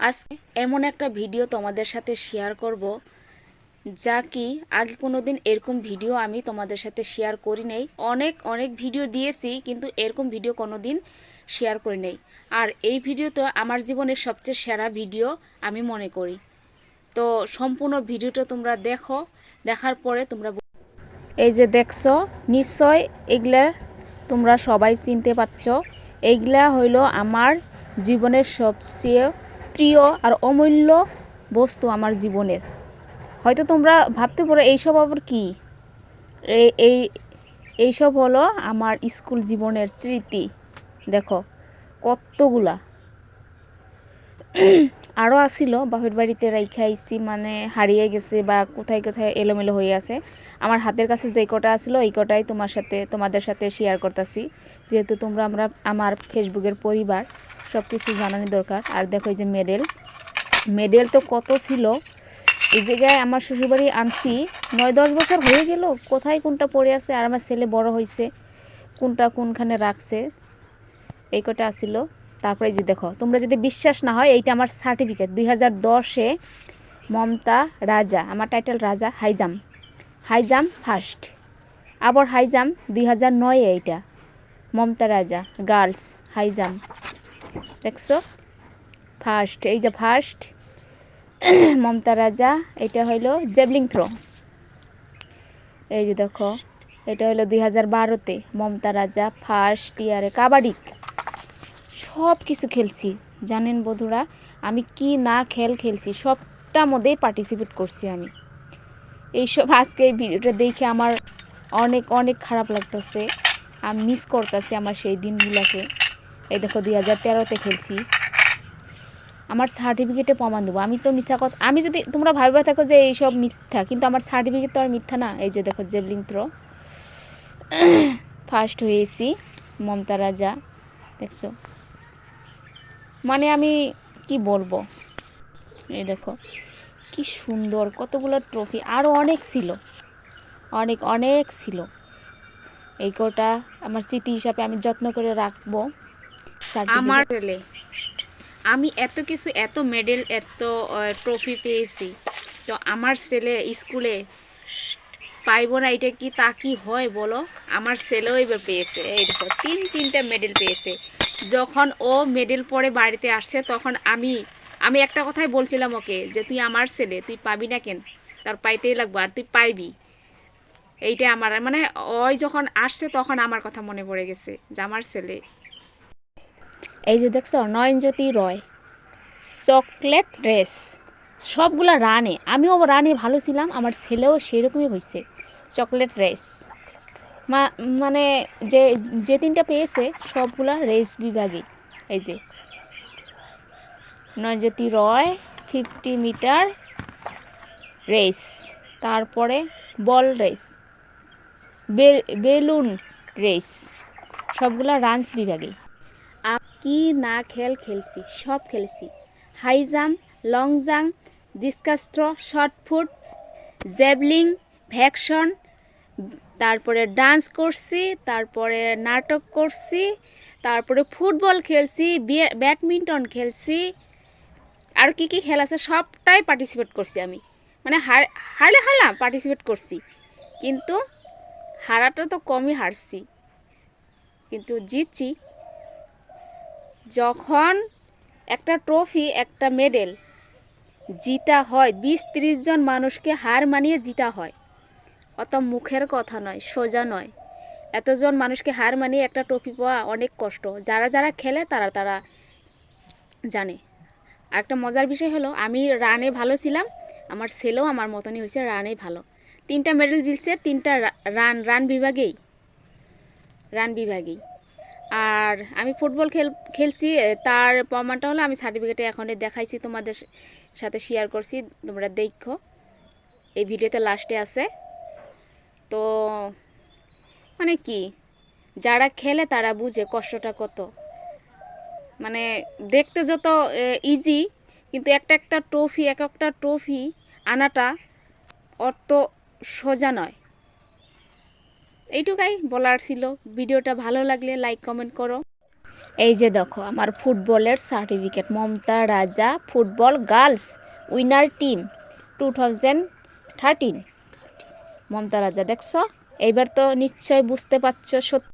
আজকে এমন একটা ভিডিও তোমাদের সাথে শেয়ার করব, যা কি আগে কোনো দিন এরকম ভিডিও আমি তোমাদের সাথে শেয়ার করি নেই। অনেক অনেক ভিডিও দিয়েছি, কিন্তু এরকম ভিডিও কোনো দিন শেয়ার করি নেই। আর এই ভিডিও তো আমার জীবনের সবচেয়ে সেরা ভিডিও আমি মনে করি। তো সম্পূর্ণ ভিডিওটা তোমরা দেখো, দেখার পরে তোমরা এই যে দেখছ, নিশ্চয় এগুলা তোমরা সবাই চিনতে পারছ। এইগুলা হইল আমার জীবনের সবচেয়ে প্রিয় আর অমূল্য বস্তু আমার জীবনের। হয়তো তোমরা ভাবতে পারো, এইসব আবার কি? এই এই, এইসব হলো আমার স্কুল জীবনের স্মৃতি। দেখো, কতগুলা। আরও আসিল বাপের বাড়িতে রাইখা আইছি মানে হারিয়ে গেছে বা কোথায় কোথায় এলোমেলো হয়ে আছে। আমার হাতের কাছে যে কটা আসলো এই কটাই তোমার সাথে, তোমাদের সাথে শেয়ার করতেছি। যেহেতু তোমরা আমরা, আমার ফেসবুকের পরিবার সব কিছু জানানি দরকার। আর দেখো এই যে মেডেল। মেডেল তো কত ছিল? এই জায়গায় আমার শ্বশুরবাড়ি আনছি, নয় দশ বছর হয়ে গেল, কোথায় কোনটা পড়ে আছে আর আমার ছেলে বড় হয়েছে, কোনটা কোনখানে রাখছে, এই কটা আসিল তারপরে যে দেখো, তোমরা যদি বিশ্বাস না হয়, এইটা আমার সার্টিফিকেট দুই হাজার দশে মমতা রাজা, আমার টাইটেল রাজা, হাইজাম। হাইজাম ফার্স্ট আবার হাইজাম দুই হাজার নয়ে এইটা। মমতা রাজা গার্লস হাইজাম। দেখছ? ফার্স্ট এই যে ফার্স্ট মমতা রাজা, এটা হইল জেবলিং থ্রো এই যে দেখো, এটা হলো দুই হাজার বারোতে মমতা রাজা ফার্স্ট ইয়ারে কাবাডি। সব কিছু খেলছি, জানেন বধুরা আমি কি না খেল খেলছি সবটার মধ্যেই পার্টিসিপেট করছি আমি। এইসব আজকে এই ভিডিওটা দেখে আমার অনেক অনেক খারাপ লাগতেছে, আমি মিস করতেছি আমার সেই দিনগুলোকে। এই দেখো দুই হাজার তেরোতে খেলছি। আমার সার্টিফিকেটে প্রমাণ দেবো। আমি তো মিথ্যা কথা আমি যদি তোমরা ভাবে থাকো যে এইসব মিথ্যা, কিন্তু আমার সার্টিফিকেট তো আর মিথ্যা না। এই যে দেখো জেবলিং থ্রো ফার্স্ট হয়েছি, মমতা রাজা। দেখছ? মানে আমি কি বলব? এই দেখো, কি সুন্দর, কতগুলো ট্রফি আরও অনেক ছিল। অনেক অনেক ছিল। এই কটা আমার স্মৃতি হিসাবে আমি যত্ন করে রাখব। আমার ছেলে আমি এত কিছু এত মেডেল এত ট্রফি পেয়েছি। তো আমার ছেলে স্কুলে পাইবো না এটা কি তা কি হয় বলো? আমার ছেলেও এবার পেয়েছে এই দেখো তিন তিনটা মেডেল পেয়েছে। যখন ও মেডেল পরে বাড়িতে আসছে তখন আমি আমি একটা কথাই বলছিলাম ওকে যে তুই আমার ছেলে তুই পাবি না কেন? তার পাইতেই লাগবো আর তুই পাইবি। এইটা আমার মানে ওই যখন আসছে তখন আমার কথা মনে পড়ে গেছে যে আমার ছেলে এই যে দেখছ, নয়নজ্যোতি রয়, চকলেট রেস সবগুলা রানে। আমিও রানে ভালো ছিলাম, আমার ছেলেও সেরকমই হয়েছে চকলেট রেস মানে যে যে তিনটা পেয়েছে, সবগুলা রেস বিভাগে। এই যে Nayjyoti Roy, fifty metre race, তারপরে বল রেস বেলুন রেস, সবগুলা রানস বিভাগে। কি না খেল খেলছি, সব খেলছি। High jump long jump discus throw, shot put, javelin, ভ্যাকশন, তারপরে ডান্স করছি, তারপরে নাটক করছি, তারপরে ফুটবল খেলছি ব্যাডমিন্টন খেলছি। আর কি কি খেলা আছে সবটাই পার্টিসিপেট করছি আমি। মানে হার, হারলে হারলাম পার্টিসিপেট করছি। কিন্তু হারাটা তো কমই হারছি। কিন্তু জিতছি। যখন একটা ট্রফি, একটা মেডেল, জিতা হয় বিশ ত্রিশ জন মানুষকে হার মানিয়ে জিতা হয়। অত মুখের কথা নয়, সোজা নয়। এতজন মানুষকে হার মানিয়ে একটা ট্রফি পাওয়া অনেক কষ্ট। যারা যারা খেলে, তারা তারা জানে। আর একটা মজার বিষয় হলো, আমি রানে ভালো ছিলাম। আমার ছেলেও আমার মতনই হয়েছে রানে ভালো। তিনটা মেডেল জিতছে, তিনটা রান রান বিভাগেই। রান বিভাগেই। আর আমি ফুটবল খেল, খেলছি তার প্রমাণটা হলো আমি সার্টিফিকেটে এখন দেখাইছি, তোমাদের সাথে শেয়ার করছি, তোমরা দেখো। এই ভিডিওতে লাস্টে আছে। তো মানে কি, যারা খেলে তারা বুঝে কষ্টটা কত। মানে দেখতে যত ইজি কিন্তু একটা একটা ট্রফি এক একটা ট্রফি আনাটা অত সোজা নয়। এইটুকাই বলার ছিল। ভিডিওটা ভালো লাগলে লাইক কমেন্ট করো। এই যে দেখো, আমার ফুটবলের certificate Mamata Raja football girls winner team two thousand thirteen. Mamata Raja, দেখছ? এইবার তো নিশ্চয় বুঝতে পারছ সত্যি।